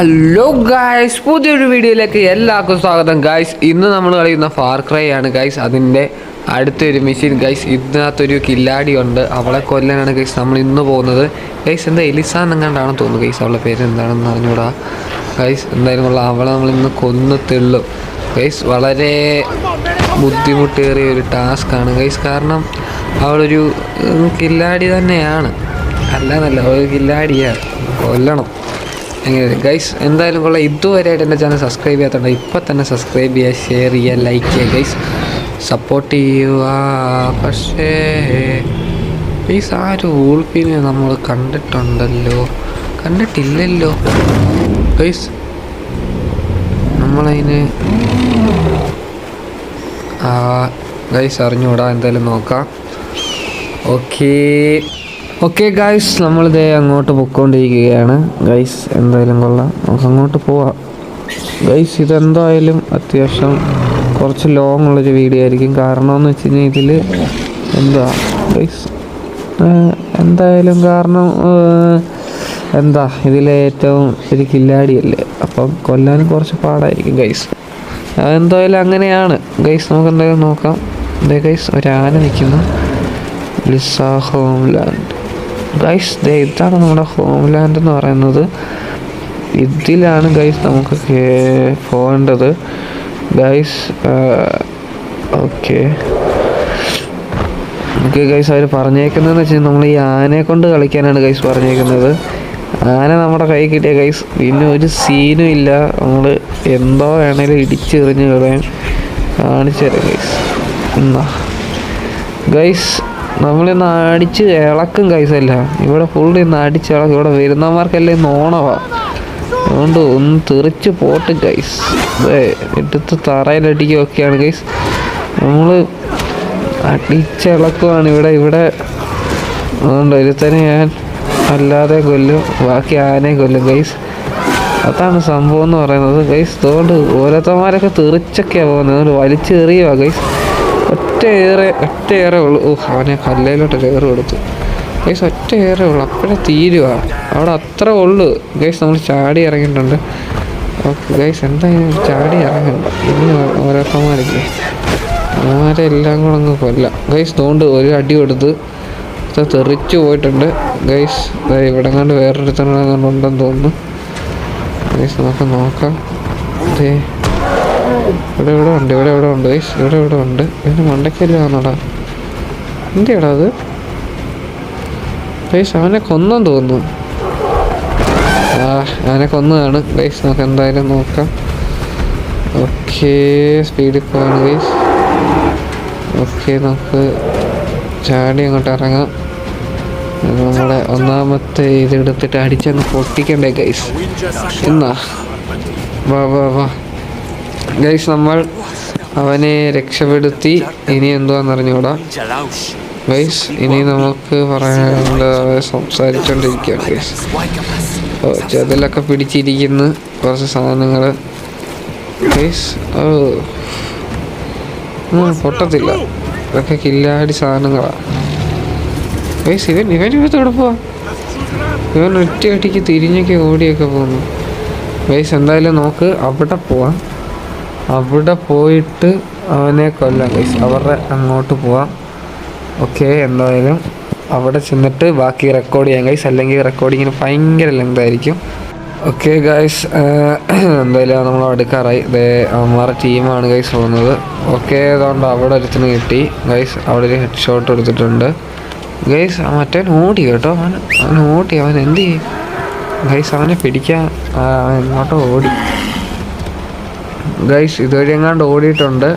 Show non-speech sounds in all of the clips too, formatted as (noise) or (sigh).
Hello guys പുതിയൊരു വീഡിയോയിലേക്ക് എല്ലാവർക്കും സ്വാഗതം. ഗായ്സ് ഇന്ന് നമ്മൾ കളിക്കുന്ന ഫാർ ക്രൈ ആണ് ഗായ്സ് അതിന്റെ അടുത്തൊരു മെഷീൻ ഗൈസ് ഇതിനകത്തൊരു കില്ലാടി ഉണ്ട്. അവളെ കൊല്ലാനാണ് ഗൈസ് നമ്മൾ ഇന്ന് പോകുന്നത്. ഗൈസ് എന്താ എലിസ എന്നെങ്ങാണ്ടാണ് തോന്നുന്നു ഗൈസ് അവളുടെ പേര് എന്താണെന്ന് അറിഞ്ഞൂടാ. ഗൈസ് എന്തായാലും ഉള്ള അവളെ നമ്മൾ ഇന്ന് കൊന്നു തെള്ളും. ഗൈസ് വളരെ ബുദ്ധിമുട്ടേറിയ ഒരു ടാസ്ക് ആണ് ഗൈസ് കാരണം അവളൊരു കില്ലാടി തന്നെയാണ്. അല്ല എന്നല്ല ഒരു കില്ലാടിയാണ്. കൊല്ലണം. എങ്ങനെ ഗൈസ് എന്തായാലും കൊള്ളാം. ഇതുവരെയായിട്ട് എന്റെ ചാനൽ സബ്സ്ക്രൈബ് ചെയ്യാത്തതുകൊണ്ട് ഇപ്പോൾ തന്നെ സബ്സ്ക്രൈബ് ചെയ്യുക ഷെയർ ചെയ്യുക ലൈക്ക് ചെയ്യുക ഗൈസ് സപ്പോർട്ട് ചെയ്യുക. പക്ഷേ ഗൈസ് ആ ഒരു ഊൾപ്പിനെ നമ്മൾ കണ്ടിട്ടുണ്ടല്ലോ? കണ്ടിട്ടില്ലല്ലോ. ഗൈസ് നമ്മളതിന് ഗൈസ് അറിഞ്ഞുകൂടാ. എന്തായാലും നോക്കാം. ഓക്കേ ഓക്കെ ഗൈസ് നമ്മളിതേ അങ്ങോട്ട് പൊയ്ക്കൊണ്ടിരിക്കുകയാണ് ഗൈസ് എന്തായാലും കൊള്ളാം. നമുക്ക് അങ്ങോട്ട് പോവാം. ഗൈസ് ഇതെന്തായാലും അത്യാവശ്യം കുറച്ച് ലോങ് ഉള്ളൊരു വീഡിയോ ആയിരിക്കും. കാരണം എന്ന് വെച്ച് കഴിഞ്ഞാൽ ഇതിൽ എന്താ? ഗൈസ് എന്തായാലും കാരണം എന്താ? ഇതിലെ ഏറ്റവും ഒരു കില്ലാടിയല്ലേ അപ്പം കൊല്ലാനും കുറച്ച് പാടായിരിക്കും ഗൈസ് എന്തായാലും അങ്ങനെയാണ്. ഗൈസ് നമുക്ക് എന്തായാലും നോക്കാം. ദേ ഗൈസ് ഒരാന നിൽക്കുന്നു. ലിസ ഹോംലാൻഡ് ഗൈസ് ഇതാണ് നമ്മുടെ ഹോം ലാൻഡ് എന്ന് പറയുന്നത്. ഇതിലാണ് ഗൈസ് നമുക്ക് പോകേണ്ടത്. ഗൈസ് ഓക്കെ ഓക്കെ ഗൈസ് അവർ പറഞ്ഞേക്കുന്നതെന്ന് വെച്ചാൽ നമ്മൾ ഈ ആനയെ കൊണ്ട് കളിക്കാനാണ് ഗൈസ് പറഞ്ഞേക്കുന്നത്. ആന നമ്മുടെ കൈ കിട്ടിയ ഗൈസ് പിന്നെ ഒരു സീനും ഇല്ല. നമ്മൾ എന്തോ വേണേലും ഇടിച്ചെറിഞ്ഞ് കളയാൻ കാണിച്ചു തരാം ഗൈസ് എന്നാ. ഗൈസ് നമ്മളിന്ന് അടിച്ച് ഇളക്കും കൈസല്ല ഇവിടെ ഫുൾ ഇന്ന് അടിച്ച് ഇളക്കും. ഇവിടെ വരുന്നവർക്കെല്ലാം ഇന്ന് ഓണവാ. അതുകൊണ്ട് ഒന്ന് തെറിച്ച് പോട്ട് ഗൈസ് എടുത്ത് തറയിലടിക്കുകയൊക്കെയാണ് ഗൈസ് നമ്മൾ അടിച്ചിളക്കുവാണ് ഇവിടെ. ഇവിടെ അതുകൊണ്ട് ഒരുത്തനെ ഞാൻ അല്ലാതെ കൊല്ലും. ബാക്കി ആനയെ കൊല്ലും ഗൈസ് അതാണ് സംഭവം എന്ന് പറയുന്നത് ഗൈസ് അതുകൊണ്ട് ഓരോരുത്തന്മാരൊക്കെ തെറിച്ചൊക്കെയാണ് പോകുന്നത്. വലിച്ചെറിയുക ഗൈസ് ഒറ്റ ഏറെ ഒറ്റ ഏറെ ഉള്ളു. ഓഹ് അവനെ കല്ലയിലോട്ട് കയറി കൊടുത്തു. ഗൈസ് ഒറ്റ ഏറെ ഉള്ളു. അപ്പോഴേ തീരുക അവിടെ അത്ര ഉള്ളു. ഗൈസ് നമ്മൾ ചാടി ഇറങ്ങിയിട്ടുണ്ട്. ഓക്കെ ഗൈസ് എന്തായാലും ചാടി ഇറങ്ങണ്ട ഇനി ഓരോരുത്തന്മാരൊക്കെ അവന്മാരെ എല്ലാം കൂടെ അങ്ങ് കൊല്ലാം. ഗൈസ് തോണ്ട് ഒരു അടി കൊടുത്ത് തെറിച്ചു പോയിട്ടുണ്ട്. ഗൈസ് ഇവിടെ കണ്ട് വേറൊരുത്തനുണ്ടെന്ന് തോന്നുന്നു. ഗൈസ് നമുക്ക് നോക്കാം. അതെ ഇവിടെ ഇവിടെ ഉണ്ട് ഇവിടെ ഇവിടെ ഉണ്ട് ഗൈസ് ഇവിടെ ഇവിടെ ഉണ്ട്. ഇതിന് മണ്ടക്കല്ലാന്നടാ എന്തിയടാ അത്? ഗൈസ് അവനെ കൊന്നാൻ തോന്നുന്നു. ആ അവനെ കൊന്നതാണ്. ഗൈസ് നമുക്ക് എന്തായാലും നോക്കാം. ഓക്കെ സ്പീഡിൽ പോവാണ് ഗൈസ് ഓക്കെ നമുക്ക് ചാടി അങ്ങോട്ട് ഇറങ്ങാം. നമ്മുടെ ഒന്നാമത്തെ ഇത് എടുത്തിട്ട് അടിച്ചങ്ങ് പൊട്ടിക്കണ്ടേ ഗൈസ് എന്നാ? വാ വാ വാ. ഗൈസ് നമ്മൾ അവനെ രക്ഷപ്പെടുത്തി. ഇനി എന്തുവാന്ന് ഗൈസ് ഇനി നമുക്ക് പറയാനുള്ള സംസാരിച്ചോണ്ടിരിക്കുകയാണ് ഗൈസ്. ഓ ചെതലൊക്കെ പിടിച്ചിരിക്കുന്നു. കുറച്ച് സാധനങ്ങൾ ഗൈസ് ഓ. പൊട്ടത്തില്ല. ഇതൊക്കെ കില്ലാടി സാധനങ്ങളാണ് ഗൈസ് ഇവൻ ഇവൻ ഇവിടെ പോവാ? ഇവൻ ഒറ്റയടിക്ക് തിരിഞ്ഞൊക്കെ ഓടിയൊക്കെ പോകുന്നു ഗൈസ് എന്തായാലും നമുക്ക് അവിടെ പോവാം. അവിടെ പോയിട്ട് അവനെ കൊല്ലാം. ഗൈസ് അവരുടെ അങ്ങോട്ട് പോവാം. ഓക്കെ എന്തായാലും അവിടെ ചെന്നിട്ട് ബാക്കി റെക്കോർഡ് ചെയ്യാം. ഗൈസ് അല്ലെങ്കിൽ റെക്കോർഡിങ്ങിന് ഭയങ്കര ലെങ്ത് ആയിരിക്കും. ഓക്കെ ഗൈസ് (clears throat) എന്തായാലും നമ്മൾ അടുക്കാറായി അവന്മാരുടെ ടീമാണ് ഗൈസ് പോകുന്നത്. ഓക്കെ അതുകൊണ്ട് അവിടെ ഒരുത്തിന് കിട്ടി. ഗൈസ് അവിടെ ഒരു ഹെഡ് ഷോട്ട് എടുത്തിട്ടുണ്ട് ഗൈസ് മറ്റേ ഓടി കേട്ടോ. അവൻ അവൻ ഓടി അവൻ എന്ത് ചെയ്യും? ഗൈസ് അവനെ പിടിക്കാൻ അവൻ എങ്ങോട്ടോ ഓടി. ഗൈസ് ഇതുവഴി എങ്ങാണ്ട് ഓടിയിട്ടുണ്ട്.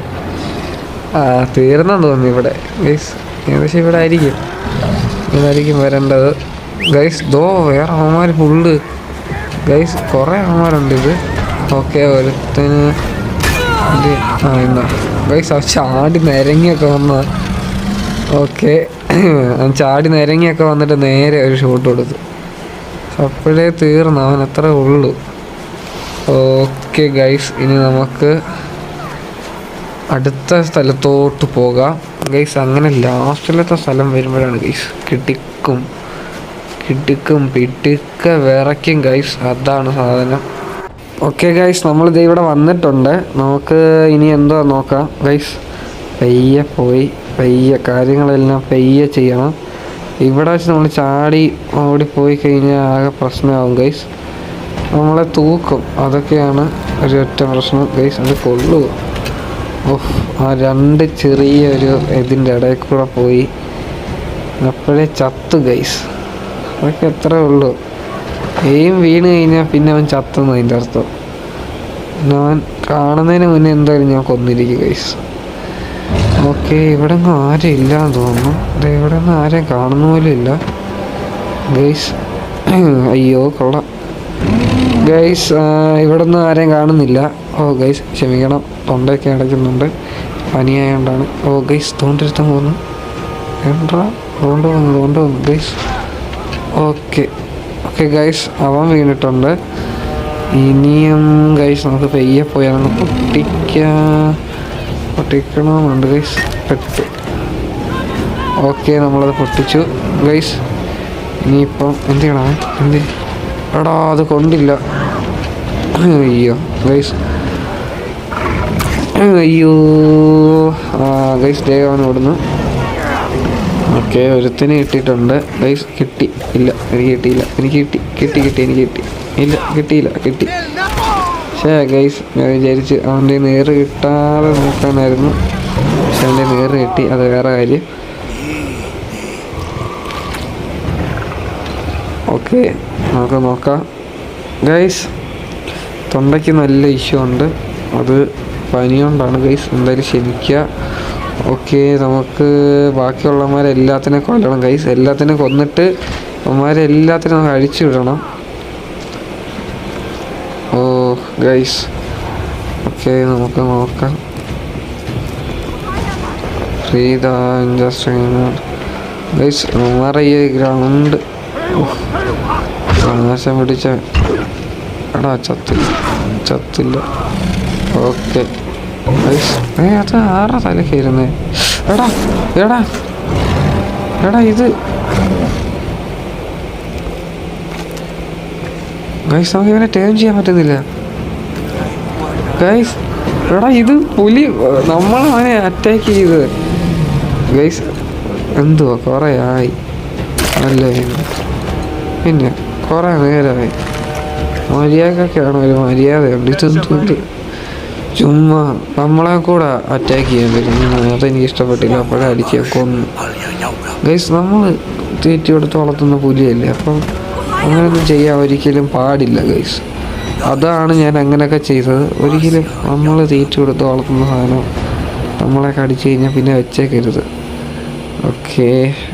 തീർന്നു തീർന്നെന്ന് തോന്നി ഇവിടെ. ഗൈസ് ഏകദേശം ഇവിടെ ആയിരിക്കും. ഇതായിരിക്കും വരേണ്ടത്. ഗൈസ് ദോ വേറെ അവന്മാർ ഫുള്ള്. ഗൈസ് കുറേ അവന്മാരുണ്ട് ഇത്. ഓക്കെ ഒരുത്തിന് ആ എന്നാ ഗൈസ് അവ ചാടി നിരങ്ങിയൊക്കെ വന്ന. ഓക്കെ ചാടി നിരങ്ങിയൊക്കെ വന്നിട്ട് നേരെ ഒരു ഷോട്ട് കൊടുത്തു. അപ്പോഴേ തീർന്നു അവൻ എത്ര ഉള്ളൂ. ഓക്കെ. ഗൈസ് ഇനി നമുക്ക് അടുത്ത സ്ഥലത്തോട്ട് പോകാം. ഗൈസ് അങ്ങനെ ലാസ്റ്റിലത്തെ സ്ഥലം വരുമ്പോഴാണ് ഗൈസ് കിട്ടിക്കും കിട്ടിക്കും പിട്ടിക്ക വിറയ്ക്കും ഗൈസ് അതാണ് സാധനം. ഓക്കെ ഗൈസ് നമ്മളിത് ഇവിടെ വന്നിട്ടുണ്ട്. നമുക്ക് ഇനി എന്തോ നോക്കാം. ഗൈസ് പയ്യെ പോയി. പയ്യെ കാര്യങ്ങളെല്ലാം പയ്യെ ചെയ്യണം. ഇവിടെ വെച്ച് നമ്മൾ ചാടി ഓടിപ്പോയി കഴിഞ്ഞാൽ ആകെ പ്രശ്നമാവും ഗൈസ് നമ്മളെ തൂക്കും. അതൊക്കെയാണ് ഒരു ഒറ്റ പ്രശ്നം. ഗൈസ് അത് കൊള്ളു. ഓഹ് ആ രണ്ട് ചെറിയ ഒരു ഇതിന്റെ ഇടയിൽ കൂടെ പോയി. അപ്പോഴേ ചത്തു ഗൈസ് അതൊക്കെ എത്ര ഉള്ളൂ. എയിം വീണ് കഴിഞ്ഞാൽ പിന്നെ അവൻ ചത്തുന്നു അതിന്റെ അർത്ഥം. പിന്നെ അവൻ കാണുന്നതിന് മുന്നേ എന്തായാലും ഞാൻ കൊന്നിരിക്കും ഗൈസ് ഓക്കെ ഇവിടെ ഒന്നും ആരും ഇല്ല എന്ന് തോന്നുന്നു. ദേ ഇവിടെ ഒന്നും ആരെയും കാണുന്ന പോലും ഇല്ല. ഗൈസ് അയ്യോ കൊള്ളാം. ഗൈസ് ഇവിടെ നിന്ന് ആരെയും കാണുന്നില്ല. ഓ ഗൈസ് ക്ഷമിക്കണം. തൊണ്ടയൊക്കെ അടയ്ക്കുന്നുണ്ട്. പനിയായോണ്ടാണ്. ഓ ഗൈസ് തോണ്ടിരുത്താൻ പോകുന്നു. എന്താ? തോണ്ട് വന്നു തോണ്ട് വന്നു ഗൈസ് ഓക്കെ ഓക്കെ ഗൈസ് അവൻ വീണിട്ടുണ്ട്. ഇനിയും ഗൈസ് നമുക്ക് പെയ്യെ പോയാൽ പൊട്ടിക്കാൻ പൊട്ടിക്കണമെന്നുണ്ട് ഗൈസ് പെട്ട്. ഓക്കെ നമ്മളത് പൊട്ടിച്ചു. ഗൈസ് ഇനിയിപ്പം എന്ത് ചെയ്യണം? എന്ത് എടാ അത് കൊണ്ടില്ല. അയ്യോ ഗൈസ് അയ്യോ. ഗൈസ് ദേവാണ് ഓടുന്നു ഓക്കെ ഒരുത്തിന് കിട്ടിയിട്ടുണ്ട്. ഗൈസ് കിട്ടി. ഇല്ല എനിക്ക് കിട്ടിയില്ല. എനിക്ക് കിട്ടി. കിട്ടി കിട്ടി എനിക്ക് കിട്ടി. ഇല്ല കിട്ടിയില്ല കിട്ടി. പക്ഷേ ഗൈസ് ഞാൻ വിചാരിച്ച് അവന്റെ നേര് കിട്ടാതെ നോക്കാനായിരുന്നു. പക്ഷെ അവന്റെ നേര് കിട്ടി. അത് വേറെ കാര്യം. ഓക്കെ നമുക്ക് നോക്കാം. ഗൈസ് തൊണ്ടയ്ക്ക് നല്ല ഇഷ്യൂ ഉണ്ട്. അത് പനിയുണ്ടാണ് ഗൈസ് എന്തായാലും ക്ഷമിക്കുക. ഓക്കെ നമുക്ക് ബാക്കിയുള്ളവന്മാരെ എല്ലാത്തിനെ കൊല്ലണം. ഗൈസ് എല്ലാത്തിനും കൊന്നിട്ട് അവന്മാരെ എല്ലാത്തിനും നമുക്ക് അഴിച്ചു വിടണം. ഓ ഗൈസ്. ഓക്കെ നമുക്ക് നോക്കാം. ഗൈസ് അവന്മാരെ ഈ ഗ്രൗണ്ട് നാശം പിടിച്ച എടാ ചത്തില്ല. ചത്തില്ല. ഓക്കെ. ഏ തലക്കായിരുന്നേ എടാ എടാ. എടാ ഇത്. ഗൈസ് നമുക്ക് ഇവനെ ടേം ചെയ്യാൻ പറ്റുന്നില്ല. ഗൈസ് എടാ ഇത് പുലി നമ്മളെ അവനെ അറ്റാക്ക് ചെയ്ത്. ഗൈസ് എന്തുവാ? കുറേ ആയി. നല്ല പിന്നെ കുറേ നേരമായി മര്യാദക്കൊക്കെയാണ് ഒരു മര്യാദയുണ്ട് ഉണ്ട് ചുമ്മാ നമ്മളെ കൂടെ അറ്റാക്ക് ചെയ്യാൻ പറ്റും അതെനിക്ക് ഇഷ്ടപ്പെട്ടില്ല അപ്പോഴേ അടിക്കാൻ കൊന്നു. ഗൈസ് നമ്മൾ തീറ്റി കൊടുത്ത് വളർത്തുന്ന പുലിയല്ലേ? അപ്പം അങ്ങനെയൊന്നും ചെയ്യാൻ ഒരിക്കലും പാടില്ല ഗൈസ് അതാണ് ഞാൻ അങ്ങനെയൊക്കെ ചെയ്തത്. ഒരിക്കലും നമ്മൾ തീറ്റി കൊടുത്ത് വളർത്തുന്ന സാധനം നമ്മളെ കടിച്ചു കഴിഞ്ഞാൽ പിന്നെ വെച്ചേക്കരുത്. ഓക്കെ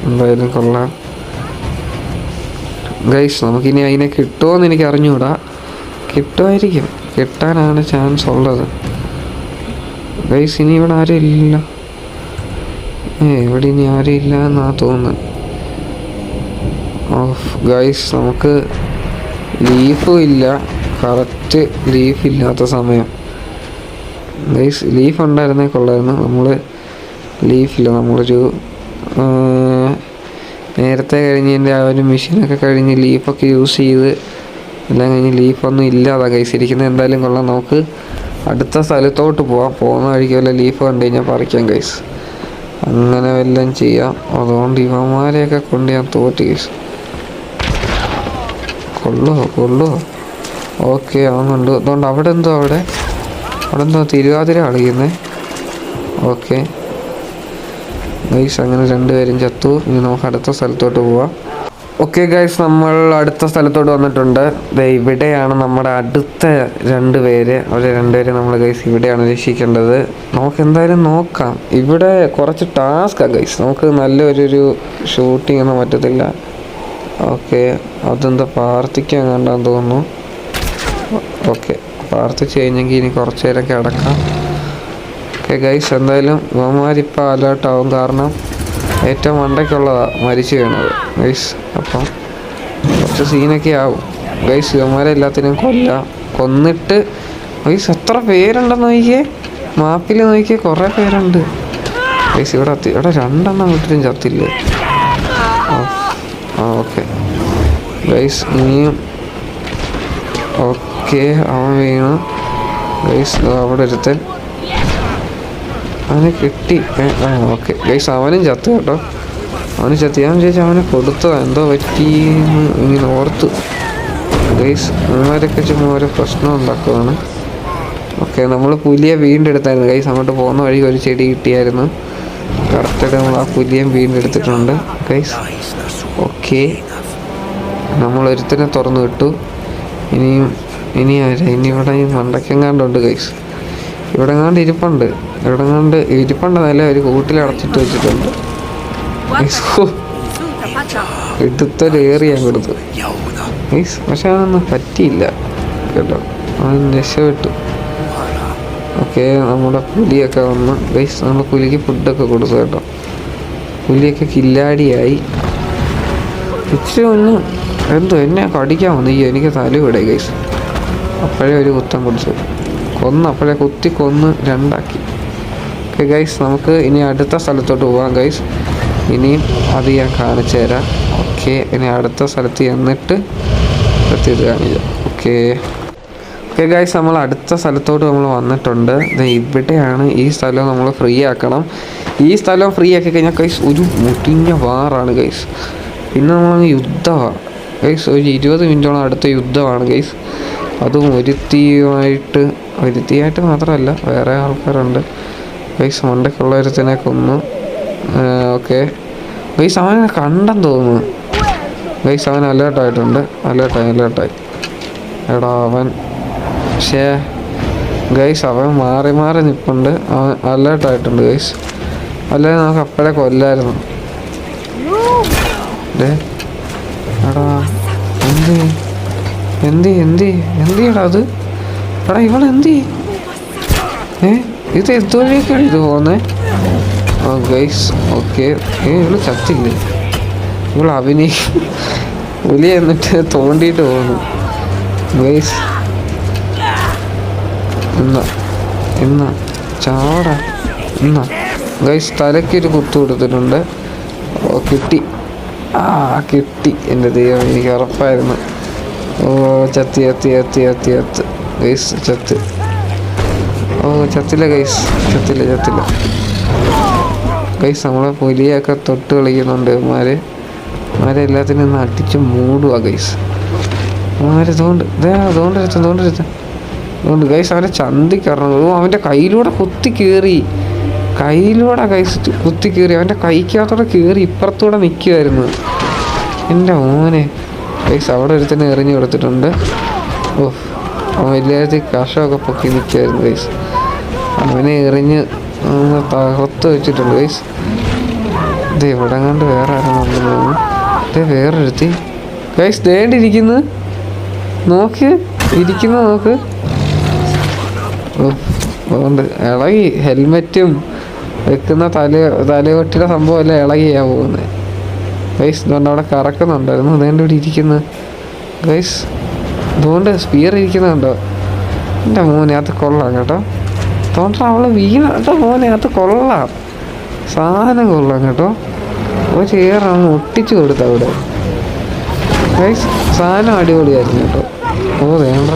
എന്തായാലും കൊള്ളാം. ഗൈസ് നമുക്കിനി അതിനെ കിട്ടുമോയെന്ന് എനിക്ക് അറിഞ്ഞുകൂടാ കിട്ടുമായിരിക്കും കിട്ടാനാണ് ചാൻസ് ഉള്ളത്. ഗൈസ് ഇനി ഇവിടെ ആരും ഇല്ല. ഏ ഇവിടെ ഇനി ആരും ഇല്ല എന്നാ തോന്നുന്നത് ഓഫ് ഗൈസ് നമുക്ക് ലീഫും ഇല്ല. കറക്റ്റ് ലീഫ് ഇല്ലാത്ത സമയം. ഗൈസ് ലീഫ് ഉണ്ടായിരുന്നേ കൊള്ളായിരുന്നു. നമ്മൾ ലീഫില്ല നമ്മളൊരു നേരത്തെ കഴിഞ്ഞതിന്റെ ആ ഒരു മെഷീനൊക്കെ കഴിഞ്ഞ് ലീഫൊക്കെ യൂസ് ചെയ്ത് എല്ലാം കഴിഞ്ഞ് ലീഫൊന്നും ഇല്ലാതാ കൈസ് ഇരിക്കുന്നത് എന്തായാലും കൊള്ളാം. നമുക്ക് അടുത്ത സ്ഥലത്തോട്ട് പോവാം. പോകുന്ന വഴിക്ക് വല്ല ലീഫ് കണ്ടു കഴിഞ്ഞാൽ പറിക്കാം കൈസ് അങ്ങനെ വല്ലതും ചെയ്യാം. അതുകൊണ്ട് ഇവന്മാരെയൊക്കെ കൊണ്ട് ഞാൻ തോറ്റ് കൈസ് കൊള്ളോ കൊള്ളോ. ഓക്കെ അവൻ കണ്ടു അതുകൊണ്ട് അവിടെ എന്തോ അവിടെ? അവിടെ എന്തോ തിരുവാതിര കളിക്കുന്നത് ഓക്കെ ഗൈസ് അങ്ങനെ രണ്ടുപേരും ചത്തു. ഇനി നമുക്ക് അടുത്ത സ്ഥലത്തോട്ട് പോവാം. ഓക്കെ ഗൈസ് നമ്മൾ അടുത്ത സ്ഥലത്തോട്ട് വന്നിട്ടുണ്ട്. ഇവിടെയാണ് നമ്മുടെ അടുത്ത രണ്ട് പേര് അവരെ രണ്ടുപേരെ നമ്മൾ ഗൈസ് ഇവിടെയാണ് രക്ഷിക്കേണ്ടത്. നമുക്ക് എന്തായാലും നോക്കാം. ഇവിടെ കുറച്ച് ടാസ്ക്കാണ് ഗൈസ് നമുക്ക് നല്ലൊരു ഷൂട്ടിംഗ് ഒന്നും പറ്റത്തില്ല. ഓക്കെ അതെന്താ പ്രാർത്ഥിക്കാൻ കണ്ടാന്ന് തോന്നുന്നു. ഓക്കെ പ്രാർത്ഥിച്ച് കഴിഞ്ഞെങ്കിൽ ഇനി കുറച്ച് നേരം കിടക്കാം ഓക്കെ ഗൈസ് എന്തായാലും ഇവന്മാരിപ്പോൾ അലേർട്ടാവും കാരണം ഏറ്റവും മണ്ടയ്ക്കുള്ളതാണ് മരിച്ചു വീണത് ഗൈസ് അപ്പം കുറച്ച് സീനൊക്കെ ആവും. ഗൈസ് ഇവന്മാരെ എല്ലാത്തിനും കൊല്ലാം. കൊന്നിട്ട് ഗൈസ് എത്ര പേരുണ്ടെന്ന് നോക്കിയേ? മാപ്പിൽ നോക്കിയേ കുറേ പേരുണ്ട്. ഗൈസ് ഇവിടെ ഇവിടെ രണ്ടെണ്ണം വീട്ടിലും ചത്തില്ലേ? ഓക്കെ ഗൈസ് ഇനിയും ഓക്കെ ഓക്കെ അവൻ വീണു. ഗൈസ് അവിടെ ഒരുത്തൻ. അവനെ കിട്ടി. ഓക്കെ. ഗൈസ് അവനും ചത്തു കേട്ടോ. അവന് ചത്തി. ഞാൻ ചേച്ചി അവനെ കൊടുത്തതാ. എന്തോ പറ്റിയെന്ന് ഇങ്ങനെ ഓർത്തു. ഗൈസ് അവന്മാരൊക്കെ ചുമ്മാ ഓരോ പ്രശ്നം ഉണ്ടാക്കുവാണ്. ഓക്കെ നമ്മൾ പുലിയെ വീണ്ടെടുത്തായിരുന്നു. ഗൈസ് അങ്ങോട്ട് പോകുന്ന വഴി ഒരു ചെടി കിട്ടിയായിരുന്നു. കറക്റ്റായിട്ട് നമ്മൾ ആ പുലിയെ വീണ്ടെടുത്തിട്ടുണ്ട്. Guys okay. നമ്മൾ ഒരുത്തനെ തുറന്നു വിട്ടു. ഇനിയും ഇനി ആരാ? ഇനി ഇവിടെ മണ്ടക്കെങ്ങാണ്ടുണ്ട് ഗൈസ്. ഇവിടെ എങ്ങാണ്ട് ഇരിപ്പുണ്ട്. ഇവിടെ ഇരിപ്പണ്ട നില ഒരു കൂട്ടിൽ അടച്ചിട്ട് വെച്ചിട്ടുണ്ട്. എടുത്തൊരു ഏറിയ കൊടുത്തു മീസ് പക്ഷെ അതൊന്നും പറ്റിയില്ല. കേട്ടോ. അവൻ രക്ഷപ്പെട്ടു. ഓക്കെ നമ്മുടെ പുലിയൊക്കെ വന്ന്. ഗൈസ് നമ്മൾ പുലിക്ക് ഫുഡൊക്കെ കൊടുത്തു കേട്ടോ. പുലിയൊക്കെ കില്ലാടിയായി. ഇച്ചിരി ഒന്ന് എന്തോ എന്നെ കടിക്കാൻ വന്നു. ഈ എനിക്ക് തല ഇവിടെ ഗൈസ് അപ്പോഴേ ഒരു കുത്തം കൊടുത്തു കൊന്ന് അപ്പോഴേ കുത്തി കൊന്ന് രണ്ടാക്കി. ഓക്കെ ഗൈസ് നമുക്ക് ഇനി അടുത്ത സ്ഥലത്തോട്ട് പോകാം ഗൈസ് ഇനിയും അത് ഞാൻ കാണിച്ചു തരാം. ഓക്കെ ഇനി അടുത്ത സ്ഥലത്ത് ചെന്നിട്ട് എത്തിയത് കാണിക്കാം. ഓക്കെ ഓക്കെ ഗൈസ് നമ്മൾ അടുത്ത സ്ഥലത്തോട്ട് നമ്മൾ വന്നിട്ടുണ്ട്. ഇവിടെയാണ് ഈ സ്ഥലം നമ്മൾ ഫ്രീ ആക്കണം. ഈ സ്ഥലം ഫ്രീ ആക്കി കഴിഞ്ഞാൽ ഗൈസ് ഒരു മുടിഞ്ഞ വാറാണ് ഗൈസ് പിന്നെ നമ്മൾ യുദ്ധമാണ് ഗൈസ് ഒരു ഇരുപത് മിനിറ്റോളം അടുത്ത യുദ്ധമാണ് ഗൈസ് അതും ഒരുത്തിയുമായിട്ട് ഒരുത്തിയായിട്ട് മാത്രമല്ല വേറെ ആൾക്കാരുണ്ട്. ഗൈസ് മണ്ടയ്ക്കുള്ള ഒരുത്തിനെ കൊന്നു ഓക്കെ. ഗൈസ് അവനെ കണ്ടെന്ന് തോന്നുന്നു. ഗൈസ് അവൻ അലേർട്ടായിട്ടുണ്ട്. അലേർട്ടായി അലേർട്ടായി. എടാ അവൻ. പക്ഷേ ഗൈസ് അവൻ മാറി മാറി നിൽപ്പുണ്ട് അവൻ അലേർട്ടായിട്ടുണ്ട് ഗൈസ് അല്ലേ നമുക്ക് അപ്പോഴേ കൊല്ലായിരുന്നു. എടാ എന്ത്? എന്ത് എന്ത്? ചെയ്യടാ അത്? എടാ ഇവൾ എന്ത് ഏ? ഇത് എന്തുവഴിയൊക്കെയാണ് ഇത് പോകുന്നത് ആ ഗൈസ് ഓക്കെ ഇവൾ ചത്തില്ലേ? ഇവൾ അഭിനയിക്കും പുലി എന്നിട്ട് തോണ്ടിയിട്ട് പോകുന്നു. ഗൈസ് എന്നാ എന്നാ ചാട. എന്നാ ഗൈസ് തലയ്ക്കൊരു കുത്തു കൊടുത്തിട്ടുണ്ട്. ഓ കിട്ടി. ആ കിട്ടി. എന്റെ ദൈവം എനിക്ക് ഉറപ്പായിരുന്നു. ഓ ചത്തി ചത്തി ചത്തി ചത്തി ചത്ത്. ഗൈസ് ചത്ത്. ഓ ചത്തില്ല ഗൈസ് ചത്തില്ല ചത്തില്ല. ഗൈസ് നമ്മളെ പുലിയൊക്കെ തൊട്ട് കളിക്കുന്നുണ്ട്. മാര് മാരെ എല്ലാത്തിനും ഒന്ന് അടിച്ച് മൂടുക ഗൈസ് മാര് തോണ്ട് ഇതേ തോണ്ടരുത്ത തോണ്ടരുത്ത അതുകൊണ്ട് ഗൈസ് അവനെ ചന്തി കയറണം. ഓ അവന്റെ കയ്യിലൂടെ കുത്തി കയറി കയ്യിലൂടെ കൈസ് കുത്തി കയറി അവന്റെ കൈക്കകത്തോടെ കയറി ഇപ്പുറത്തൂടെ നിൽക്കുമായിരുന്നു എന്റെ മോനെ. ഗൈസ് അവിടെ ഒരുത്തന്നെ എറിഞ്ഞു കൊടുത്തിട്ടുണ്ട്. ഓ അവൻ വലിയ കഷമൊക്കെ പൊക്കി നിൽക്കുമായിരുന്നു ഗൈസ് അവനെ എറിഞ്ഞ് തകർത്ത് വെച്ചിട്ടുണ്ട് ഗൈസ് ഇത് എവിടെ കണ്ട് വേറെ ആരാണെന്ന് ഇത് വേറൊരുത്തി. ഗൈസ് ദേണ്ടിരിക്കുന്നു നോക്ക് ഇരിക്കുന്ന നോക്ക്. അതുകൊണ്ട് ഇളകി ഹെൽമെറ്റും വെക്കുന്ന തല തലയൊട്ടിയുടെ സംഭവം എല്ലാം ഇളകിയാ പോകുന്നത് ഗൈസ് ഇതുകൊണ്ട് അവിടെ കറക്കുന്നുണ്ടായിരുന്നു. അതുകൊണ്ട് ഇവിടെ ഇരിക്കുന്നു. ഗൈസ് അതുകൊണ്ട് സ്പിയർ ഇരിക്കുന്നുണ്ടോ എന്റെ മോനകത്ത് കൊള്ളാം കേട്ടോ. അതുകൊണ്ട് അവൾ വീണ പോലെ അകത്ത് കൊള്ളാം. സാധനം കൊള്ളാം കേട്ടോ. ഒരു ഏറാണ് ഒട്ടിച്ചു കൊടുത്ത അവിടെ. സാധനം അടിപൊളിയായിരുന്നു കേട്ടോ. ഓ വേണ്ട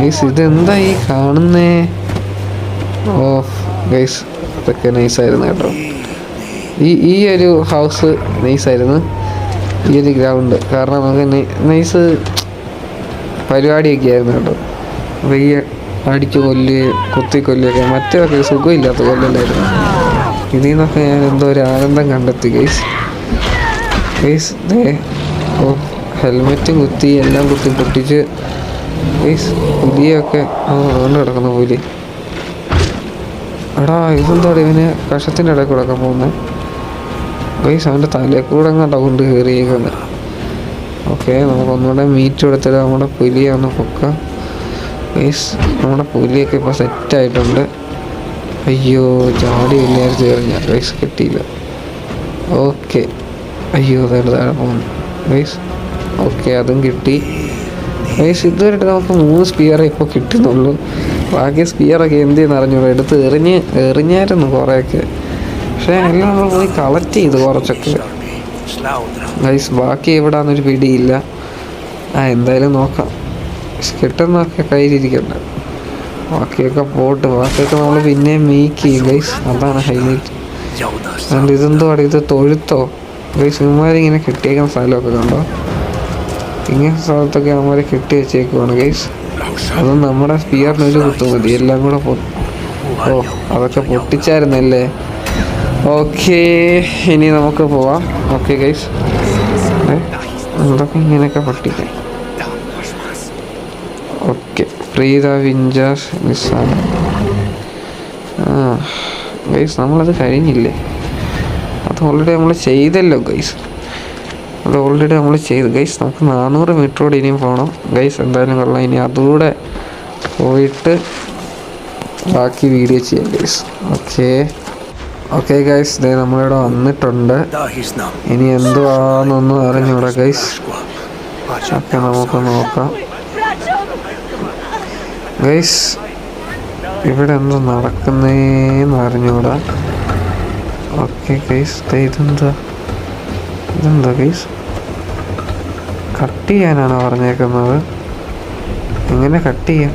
ഗൈസ് ഇതെന്താ ഈ കാണുന്നേ? ഓ ഗൈസ് ഇതൊക്കെ നൈസായിരുന്നു കേട്ടോ. ഈ ഈ ഒരു ഹൗസ് നൈസായിരുന്നു ഈ ഒരു ഗ്രൗണ്ട് കാരണം നമുക്ക് നൈസ് പരിപാടിയൊക്കെ ആയിരുന്നു കേട്ടോ. അപ്പോൾ ഈ അടിച്ചു കൊല്ല് കുത്തി കൊല്ലൊക്കെ മറ്റേതൊക്കെ സുഖമില്ലാത്ത കൊല്ലല്ലായിരുന്നു ഇതിൽ നിന്നൊക്കെ ഞാൻ എന്തോ ഒരു ആനന്ദം കണ്ടെത്തി ഗൈസ് ഗൈസ് ഓ ഹെൽമെറ്റും കുത്തി എല്ലാം കുത്തി പൊട്ടിച്ച് ഗൈസ് ഓ അതുകൊണ്ട് കിടക്കുന്ന പുലി. എടാ ഇതെന്താടാ ഇവന് കഷത്തിന്റെ ഇടയിൽ കൂടെ പോകുന്നത് ഗൈസ് അവന്റെ തലയിൽ കൂടെ അങ്ങോട്ടാ കൊണ്ട് കയറിയേക്കുന്നത് ഓക്കെ നമുക്കൊന്നുകൂടെ മീറ്റ് കൊടുത്തിട്ട് നമ്മുടെ പുലിയെ ഒന്ന് പൊക്കാം. നമ്മുടെ പുലിയൊക്കെ ഇപ്പോൾ സെറ്റായിട്ടുണ്ട് അയ്യോ ചാടി വലിയ എറിഞ്ഞ ഗൈസ് കിട്ടിയില്ല. ഓക്കെ അയ്യോ അതാണ് താഴെ പോകുന്നു ഗൈസ് ഓക്കെ അതും കിട്ടി. ഗൈസ് ഇതുവരെയായിട്ട് നമുക്ക് മൂന്ന് സ്പിയറേ ഇപ്പോൾ കിട്ടുന്നുള്ളൂ. ബാക്കി സ്പിയറൊക്കെ എന്ത് ചെയ്യുന്ന അറിഞ്ഞൂടാ. എടുത്ത് എറിഞ്ഞ് എറിഞ്ഞായിരുന്നു കുറേയൊക്കെ. പക്ഷേ എല്ലാം നമ്മൾ പോയി കളക്ട് ചെയ്തു കുറച്ചൊക്കെ. ഗൈസ് ബാക്കി എവിടാന്നൊരു പിടിയില്ല. ആ എന്തായാലും നോക്കാം. കിട്ടുന്നൊക്കെ കയ്യിലിരിക്കണ്ട ബാക്കിയൊക്കെ പോട്ട്. ബാക്കിയൊക്കെ നമ്മൾ പിന്നെയും മേക്ക് ചെയ്യും. ഗൈസ് അതാണ് ഹൈലൈറ്റ് അതുകൊണ്ട് ഇതെന്തോ ഇത് തൊഴുത്തോ? ഗൈസ് ഇവന്മാരിങ്ങനെ കിട്ടിയേക്കുന്ന സ്ഥലമൊക്കെ കണ്ടോ? ഇങ്ങനത്തെ സ്ഥലത്തൊക്കെ അവന്മാരെ കിട്ടി വെച്ചേക്കുവാണ് ഗൈസ് അത് നമ്മുടെ സ്പിയറിനൊരു കുത്തു മതി. എല്ലാം കൂടെ ഓ അതൊക്കെ പൊട്ടിച്ചായിരുന്നല്ലേ? ഓക്കെ ഇനി നമുക്ക് പോവാം. ഓക്കെ ഗൈസ് എന്തൊക്കെ ഇങ്ങനെയൊക്കെ പൊട്ടിക്കാം പ്രീത വിഞ്ചാസ് നിസ്സാൻ ആ ഗൈസ് നമ്മളത് കഴിഞ്ഞില്ലേ? അത് ഓൾറെഡി നമ്മൾ ചെയ്തല്ലോ ഗൈസ് അത് ഓൾറെഡി നമ്മൾ ചെയ്തു. ഗൈസ് നമുക്ക് നാനൂറ് മീറ്റർ കൂടെ ഇനിയും പോകണം ഗൈസ് എന്തായാലും കൊള്ളാം. ഇനി അതുകൂടെ പോയിട്ട് ബാക്കി വീഡിയോ ചെയ്യാം ഗൈസ് ഓക്കെ ഓക്കെ ഗൈസ് ദേ നമ്മളിവിടെ വന്നിട്ടുണ്ട്. ഇനി എന്തുവാന്നൊന്നും അറിഞ്ഞൂടാ ഗൈസ് ഓക്കെ നമുക്ക് നോക്കാം. ഗൈസ് ഇവിടെ എന്തോ നടക്കുന്നേന്ന് അറിഞ്ഞൂടാ. ഓക്കെ ഗൈസ് ഇതെന്താ? ഇതെന്താ ഗൈസ്? കട്ട് ചെയ്യാനാണ് പറഞ്ഞേക്കുന്നത്? എങ്ങനെ കട്ട് ചെയ്യാം?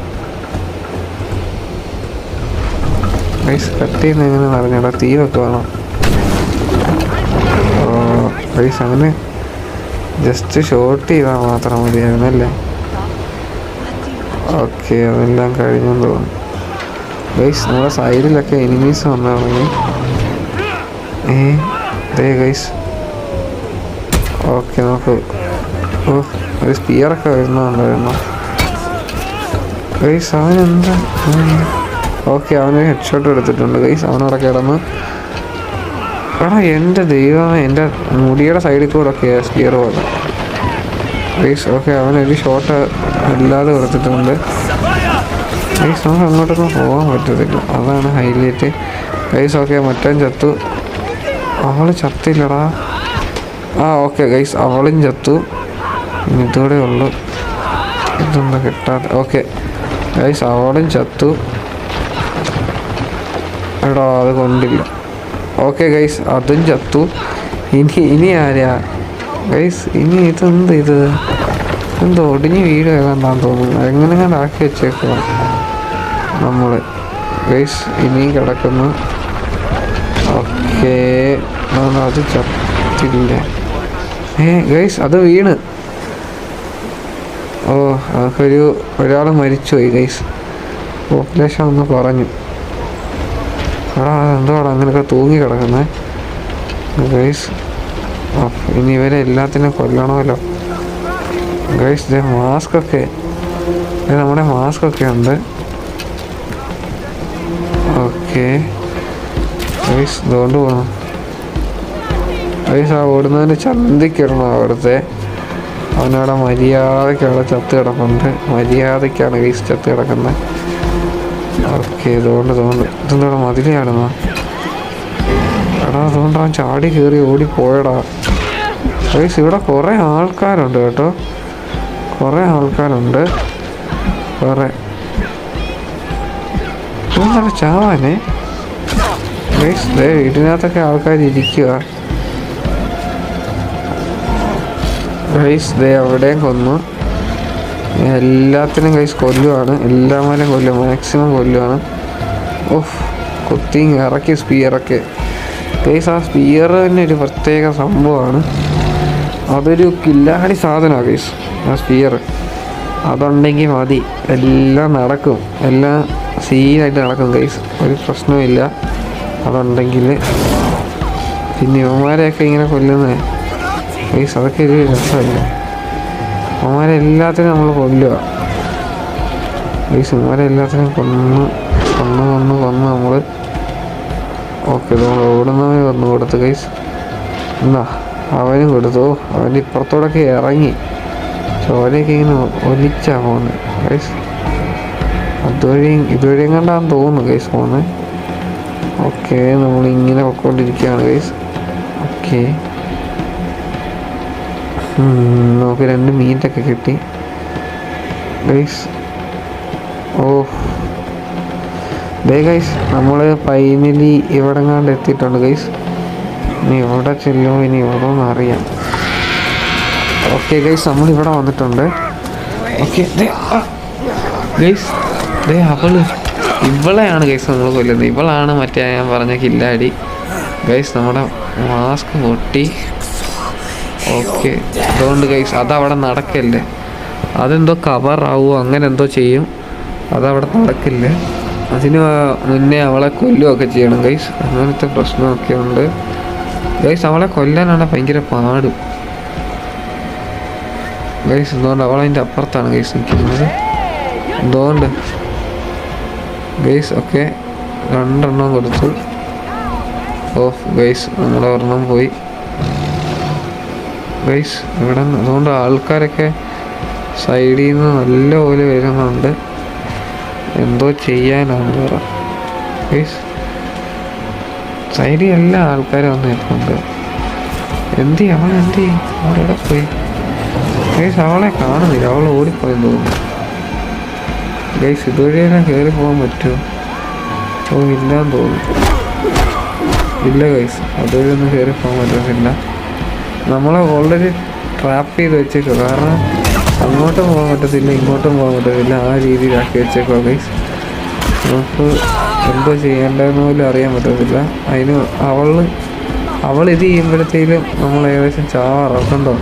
ഗൈസ് കട്ട് ചെയ്യുന്ന എങ്ങനെ അറിഞ്ഞൂടാ തീ വെക്കുവാണോ ഗൈസ് അങ്ങനെ ജസ്റ്റ് ഷോർട്ട് ചെയ്താൽ മാത്രം മതിയായിരുന്നല്ലേ? ഓക്കെ അതെല്ലാം കഴിഞ്ഞെന്ന് തോന്നുന്നു. ഗൈസ് നമ്മുടെ സൈഡിലൊക്കെ എനിമീസ് വന്നു തുടങ്ങി ഏ ദേ ഗൈസ് ഓക്കെ നമുക്ക് ഓ ഒരു സ്പിയറൊക്കെ വരുന്നുണ്ടായിരുന്നു ഗൈസ് അവനെന്താ? ഓക്കെ അവന് ഹെഡ് ഷോട്ട് എടുത്തിട്ടുണ്ട്. ഗൈസ് അവനവിടെ കിടന്ന്. എടാ എന്റെ ദൈവമേ എന്റെ മുടിയുടെ സൈഡിൽ കൂടെ ഒക്കെ സ്പിയർ പോലെ. ഗൈസ് ഓക്കെ അവനൊരു ഷോട്ട് അല്ലാതെ കൊടുത്തിട്ടുണ്ട്. ഗൈസ് നമുക്ക് അങ്ങോട്ടൊന്നും പോകാൻ പറ്റത്തില്ല. അതാണ് ഹൈലൈറ്റ് ഗൈസ് ഓക്കെ മറ്റേ ചത്തു. അവൾ ചത്തില്ലടാ. ആ ഓക്കെ ഗൈസ് അവളും ചത്തു. ഇതൂടെ ഉള്ളു. ഇതൊന്നും കിട്ടാതെ ഓക്കെ ഗൈസ് അവളും ചത്തു. എടാ അത് കൊണ്ടില്ല. ഓക്കെ ഗൈസ് അതും ചത്തു. ഇനി ഇനി ആരാ? ഗൈസ് ഇനി ഇതെന്ത് ഇത്? എന്തോ ഒടിഞ്ഞ് വീട് ഏതാണ്ടാന്ന് തോന്നുന്നു എങ്ങനെ കണ്ട് ആക്കി വെച്ചേക്കുക നമ്മൾ ഗൈസ് ഇനി കിടക്കുന്നു. ഓക്കെ അത് ചത്തില്ല ഏ ഗൈസ് അത് വീണ്. ഓ അതൊരു ഒരാൾ മരിച്ചുപോയി ഗൈസ് പോപ്പുലേഷൻ ഒന്ന് കുറഞ്ഞു. എടാ എന്തുവാടാ അങ്ങനെയൊക്കെ തൂങ്ങി കിടക്കുന്നത് ഗൈസ് ഇനി ഇവരെ എല്ലാത്തിനും കൊല്ലണമല്ലോ. ഗൈസ് ഇതേ മാസ്ക് ഒക്കെ. ദേ നമ്മുടെ മാസ്ക് ഒക്കെ ഉണ്ട്. ഓക്കെ ഗൈസ് ഇതുകൊണ്ട് പോകണം ഗൈസ് ആ ഓടുന്നതിന് ചന്തിക്കിടണം അവിടുത്തെ. അവനവിടെ മര്യാദയ്ക്ക് അവിടെ ചത്ത് കിടക്കുന്നത് മര്യാദയ്ക്കാണ് ഗൈസ് ചത്ത് കിടക്കുന്നത് ഓക്കെ ഇതുകൊണ്ട് ഇതുകൊണ്ട്. ഇതെന്താ മതിലാണെന്നാ എടാ അതുകൊണ്ട് ചാടി കയറി ഓടി പോയടാ. ഗൈസ് ഇവിടെ കുറേ ആൾക്കാരുണ്ട് കേട്ടോ. കുറേ ആൾക്കാരുണ്ട്. കുറേ. ഇതെന്താ ചാവാനേ. ഗൈസ് ദേ വീട്ടിനകത്തൊക്കെ ആൾക്കാർ ഇരിക്കുക ഗൈസ് ദേ അവിടെയും കൊന്നു. എല്ലാത്തിനും കൈസ് കൊല്ലുവാണ്. എല്ലാവരും കൊല്ലും. മാക്സിമം കൊല്ലുവാണ്. ഓഫ് കുത്തി ഇറക്കി സ്പിയറൊക്കെ കൈസ് ആ സ്പിയർ തന്നെ ഒരു പ്രത്യേക സംഭവമാണ്. അതൊരു കില്ലാടി സാധനമാണ് ഗൈസ് ആ സ്പിയർ അതുണ്ടെങ്കിൽ മതി. എല്ലാം നടക്കും. എല്ലാം സീനായിട്ട് നടക്കും ഗൈസ് ഒരു പ്രശ്നവുമില്ല. അതുണ്ടെങ്കിൽ പിന്നെ ഇവന്മാരെയൊക്കെ ഇങ്ങനെ കൊല്ലുന്നത് ഗൈസ് അതൊക്കെ ഒരു രസമല്ല? അവന്മാരെ എല്ലാത്തിനും നമ്മൾ കൊല്ലുക ഗൈസ് ഇവന്മാരെല്ലാത്തിനും കൊന്ന് കൊന്ന് കൊന്ന് കൊന്ന് നമ്മൾ ഓക്കെ നമ്മൾ ഓടുന്നവന് വന്നു കൊടുത്തു കൈസ് എന്നാ അവനും കൊടുത്തു. അവന്റെ ഇപ്പുറത്തോടൊക്കെ ഇറങ്ങി. ചോരയൊക്കെ ഇങ്ങനെ ഒലിച്ചാ പോകുന്നത് കൈസ് അതുവഴി ഇതുവഴി കണ്ടാന്ന് തോന്നുന്നു കൈസ് പോകുന്നത് ഓക്കെ നമ്മൾ ഇങ്ങനെ പൊക്കോണ്ടിരിക്കുകയാണ് കൈസ് ഓക്കെ. നമുക്ക് രണ്ട് മീറ്റൊക്കെ കിട്ടി. ഗൈസ് ഓ ദേ ഗൈസ് നമ്മൾ ഫൈനലി ഇവിടെ കണ്ട് എത്തിയിട്ടുണ്ട് ഗൈസ് ഇനി ഇവിടെ ചെല്ലുമോ ഇനി ഇവിടെ ഒന്ന് അറിയാം. ഓക്കെ ഗൈസ് നമ്മൾ ഇവിടെ വന്നിട്ടുണ്ട്. ഓക്കെ ഗൈസ് ദേ അവൾ ഇവളെയാണ് ഗൈസ് നമ്മൾ കൊല്ലുന്നത്. ഇവളാണ് മറ്റേ ഞാൻ പറഞ്ഞ കില്ലാടി. ഗൈസ് നമ്മുടെ മാസ്ക് പൊട്ടി. ഓക്കെ അതുകൊണ്ട് ഗൈസ് അതവിടെ നടക്കല്ലേ? അതെന്തോ കവർ ആവുമോ അങ്ങനെ എന്തോ ചെയ്യും. അതവിടെ നടക്കില്ല. അതിന് മുന്നേ അവളെ കൊല്ലുകയൊക്കെ ചെയ്യണം ഗൈസ് അങ്ങനത്തെ പ്രശ്നമൊക്കെ ഉണ്ട്. ഗൈസ് അവളെ കൊല്ലാനാണ് ഭയങ്കര പാട്. ഗൈസ് എന്തുകൊണ്ട് അവളതിന്റെ അപ്പുറത്താണ് ഗൈസ് നിൽക്കുന്നത്. എന്തുകൊണ്ട് ഗൈസ് ഒക്കെ രണ്ടെണ്ണം കൊടുത്തു. ഓ ഗൈസ് നമ്മുടെ ഒരെണ്ണം പോയി. ഗൈസ് ഇവിടെ അതുകൊണ്ട് ആൾക്കാരൊക്കെ സൈഡിൽ നിന്ന് നല്ലപോലെ വരുന്നുണ്ട്. എന്തോ ചെയ്യാനാണ് വേറെ സൈഡിൽ എല്ലാ ആൾക്കാരും വന്ന് നിൽക്കുന്നുണ്ട് എന്ത് അവൻ എന്ത് ചെയ്യും? അവളെവിടെ പോയി? ഗൈസ് അവളെ കാണുന്നില്ല. അവൾ ഓടിപ്പോയെന്ന് തോന്നുന്നു. ഗൈസ് ഇതുവഴിയെല്ലാം കയറി പോകാൻ പറ്റുമോ? ഓ ഇല്ലാന്ന് തോന്നുന്നു. ഇല്ല ഗൈസ് അതുവഴി ഒന്നും കയറി പോകാൻ പറ്റുന്നില്ല. നമ്മളെ ഓൾറെഡി ട്രാപ്പ് ചെയ്ത് വെച്ചേക്കും കാരണം അങ്ങോട്ടും പോകാൻ പറ്റത്തില്ല ഇങ്ങോട്ടും പോകാൻ പറ്റത്തില്ല. ആ രീതിയിലാക്കി വെച്ചേക്കോ ഗൈസ് നമുക്ക് എന്തോ ചെയ്യേണ്ടതെന്ന് പോലും അറിയാൻ പറ്റത്തില്ല. അതിന് അവൾ അവൾ ഇത് ചെയ്യുമ്പോഴത്തേലും നമ്മൾ ഏകദേശം ചാവാറുണ്ടോ?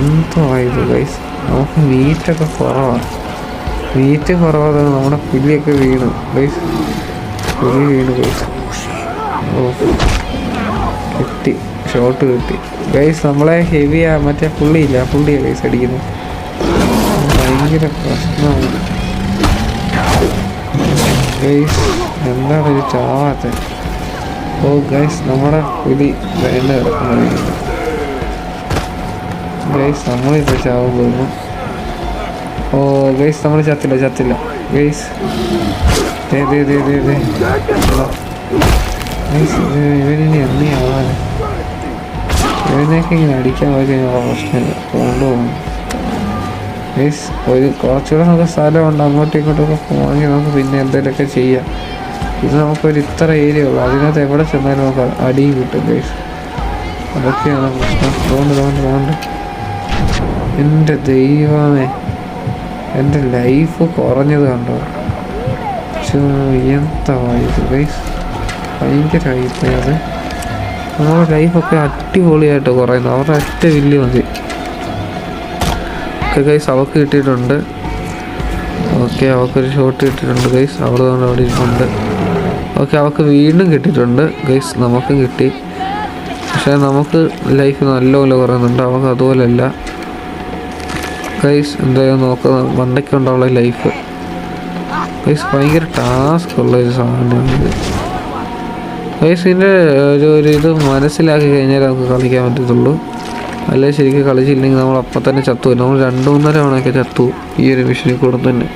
എന്തോ ആയത് ഗൈസ് നമുക്ക് മീറ്റൊക്കെ കുറവാണ് മീറ്റ് കുറവാതെ നമ്മുടെ പുലിയൊക്കെ വീണു. ഗൈസ് പുലി വീണു ഗൈസ് ഓ കിട്ടി. ഷോട്ട് കിട്ടി. ഗൈസ് നമ്മളെ ഹെവിയാ മറ്റേ പുള്ളിയില്ല. പുള്ളിയാ ഗൈസ് അടിക്കുന്നത് ഭയങ്കര പ്രശ്നമാണ്. ഗൈസ് എന്താണ് ഒരു ചാവാത്ത? ഓ ഗൈസ് നമ്മുടെ പുലി വേണ്ട കിടക്കുന്നത് ഗൈസ് നമ്മളിപ്പോൾ ചാവും പോകുന്നു. ഓ ഗൈസ് നമ്മൾ ചത്തില്ല ചത്തില്ല. ഗൈസ് ഇവരിനി എന്നീ ആവാനെ ഇവനെയൊക്കെ ഇങ്ങനെ അടിക്കാൻ കഴിഞ്ഞാൽ പ്രശ്നമില്ല. കൊണ്ടുപോകും മീൻസ് ഒരു കുറച്ചുകൂടെ നമുക്ക് സ്ഥലമുണ്ട്. അങ്ങോട്ടും ഇങ്ങോട്ടൊക്കെ പോകണമെങ്കിൽ നമുക്ക് പിന്നെ എന്തെങ്കിലുമൊക്കെ ചെയ്യാം. ഇത് നമുക്കൊരു ഇത്ര ഏരിയ ഉള്ളു. അതിനകത്ത് എവിടെ ചെന്നാലും നമുക്ക് അടി കിട്ടും ഗൈസ് അതൊക്കെയാണ് പ്രശ്നം. അതുകൊണ്ട് അതുകൊണ്ട് അതുകൊണ്ട്. എന്റെ ദൈവമേ. എന്റെ ലൈഫ് കുറഞ്ഞത് കണ്ടോ? എന്താ ഇത് ഗൈസ് ഭയങ്കരമായി പോയി അത്. നമ്മുടെ ലൈഫൊക്കെ അടിപൊളിയായിട്ട് കുറയുന്നു. അവരുടെ ഒറ്റ വില്ല് മതി. ഒക്കെ ഗൈസ് അവൾക്ക് കിട്ടിയിട്ടുണ്ട്. ഓക്കെ അവക്കൊരു ഷോട്ട് കിട്ടിയിട്ടുണ്ട് ഗൈസ് അവൾ കൊണ്ട് അവിടെ ഇരിപ്പുണ്ട്. ഓക്കെ അവൾക്ക് വീണ്ടും കിട്ടിയിട്ടുണ്ട്. ഗൈസ് നമുക്കും കിട്ടി. പക്ഷേ നമുക്ക് ലൈഫ് നല്ലപോലെ കുറയുന്നുണ്ട്. അവൾക്ക് അതുപോലെയല്ല ഗൈസ് എന്തായാലും നോക്കുന്ന വണ്ടയ്ക്കുണ്ടാവുള്ള ലൈഫ് ഗൈസ് ഭയങ്കര ടാസ്ക് ഉള്ള ഒരു സാധനമാണ് ഗൈസ് ഇതിന്റെ ഒരു ഒരു ഇത് മനസ്സിലാക്കി കഴിഞ്ഞാൽ നമുക്ക് കളിക്കാൻ പറ്റത്തുള്ളൂ. അല്ലെ ശരിക്കും കളിച്ചില്ലെങ്കിൽ നമ്മൾ അപ്പം തന്നെ ചത്തു നമ്മൾ രണ്ട് മൂന്നര തവണയൊക്കെ ചത്തു ഈ ഒരു മിഷനിൽ കൂടെ തന്നെ.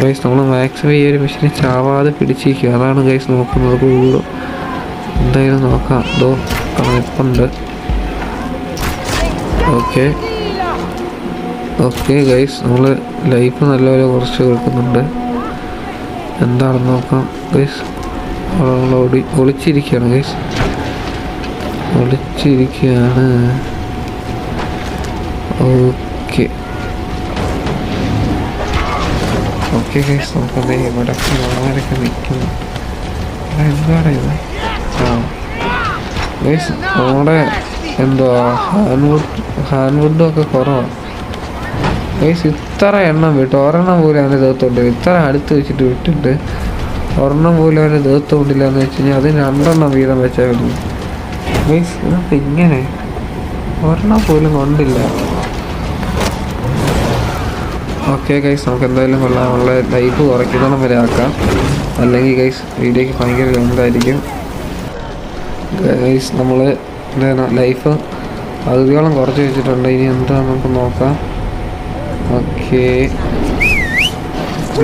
ഗൈസ് നമ്മൾ മാക്സിമം ഈ ഒരു മിഷനെ ചാവാതെ പിടിച്ചിരിക്കുക. അതാണ് ഗൈസ് നോക്കുന്നത് കൂടുതൽ എന്തായാലും നോക്കാം. ഇതോ കണക്കുണ്ട് ഓക്കെ. ഓക്കെ ഗൈസ് നമ്മൾ ലൈഫ് നല്ലപോലെ കുറച്ച് കൊടുക്കുന്നുണ്ട്. എന്താണെന്ന് നോക്കാം ഗൈസ് ഓടി ഒളിച്ചിരിക്കുകയാണ് ഗൈസ് ഒളിച്ചിരിക്കുകയാണ്. ഓക്കെ. ഓക്കെ ഗൈസ് നമുക്കത് ഇവിടെ ആരൊക്കെ നിൽക്കുന്നു. എന്താണ് ഇത് ആ. ഗൈസ് നമ്മുടെ എന്തുവാ ഹാൻവുഡ് ഹാൻഡ്വുഡും ഒക്കെ കുറവാണ് ഗൈസ് ഇത്ര എണ്ണം വിട്ടു. ഒരെണ്ണം പോലും അതിന്റെ ദേഹത്തോണ്ട് ഇത്ര അടുത്ത് വെച്ചിട്ട് വിട്ടിട്ട് ഒരെണ്ണം പോലും അവന്റെ കൊണ്ടില്ല എന്ന് വെച്ച് കഴിഞ്ഞാൽ അതിന് രണ്ടെണ്ണം വീതം വെച്ചാൽ മീൻസ് ഇതിപ്പോൾ ഇങ്ങനെ ഒരെണ്ണം പോലും കൊണ്ടില്ല. ഓക്കെ ഗൈസ് നമുക്ക് എന്തായാലും കൊള്ളാം. നമ്മളെ ലൈഫ് കുറയ്ക്കുന്നോണം വരെ ആക്കാം. അല്ലെങ്കിൽ ഗൈസ് വീഡിയോക്ക് ഭയങ്കര ലെങ്ത് ആയിരിക്കും ഗൈസ് നമ്മൾ എന്താണ് ലൈഫ് പകുതിയോളം കുറച്ച് വെച്ചിട്ടുണ്ട്. ഇനി എന്താ നമുക്ക് നോക്കാം. ഓക്കെ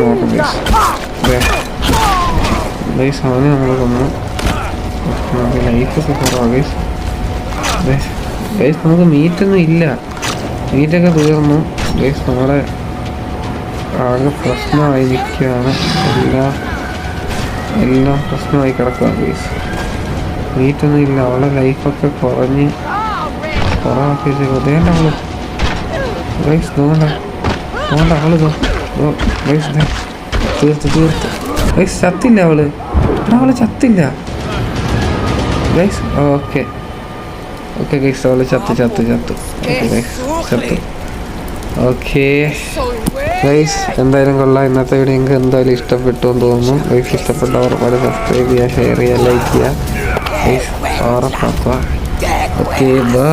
നോക്കാം ഗൈസ് ഗൈസ് അവനെ നമ്മൾ കൊന്നു ലൈഫൊക്കെ കുറവാണ് ഗൈസ് ഗൈസ് നമുക്ക് മീറ്റൊന്നും ഇല്ല മീറ്റൊക്കെ തീർന്നു ഗൈസ് നമ്മുടെ ആകെ പ്രശ്നമായി നിൽക്കുകയാണ് എല്ലാം എല്ലാം പ്രശ്നമായി കിടക്കുകയാണ് ഗൈസ് മീറ്റൊന്നും ഇല്ല അവളുടെ ലൈഫൊക്കെ കുറഞ്ഞ് കുറവാക്കി വെച്ചേക്കും അതേണ്ട അവൾ ഗൈസ് നോണ്ട നോണ്ട അവൾ ഗൈസ് തീർത്ത് തീർത്ത് ഗൈസ് ചത്തില്ല അവൾ അവൾ ചത്തില്ല. ഗൈസ് ഓക്കെ ഓക്കെ ഗൈസ് അവൾ ചത്ത് ചത്ത് ചത്ത്. ചത്ത്. ഓക്കെ ഗൈസ് എന്തായാലും കൊള്ളാം. ഇന്നത്തെ വീഡിയോ നിങ്ങൾക്ക് എന്തായാലും ഇഷ്ടപ്പെട്ടു എന്ന് തോന്നുന്നു. ഗൈസ് ഇഷ്ടപ്പെട്ടവർ പോലെ സബ്സ്ക്രൈബ് ചെയ്യുക ഷെയർ ചെയ്യുക ലൈക്ക് ചെയ്യുക. ഗൈസ് ഉറപ്പാക്കുക ഓക്കെ ബൈ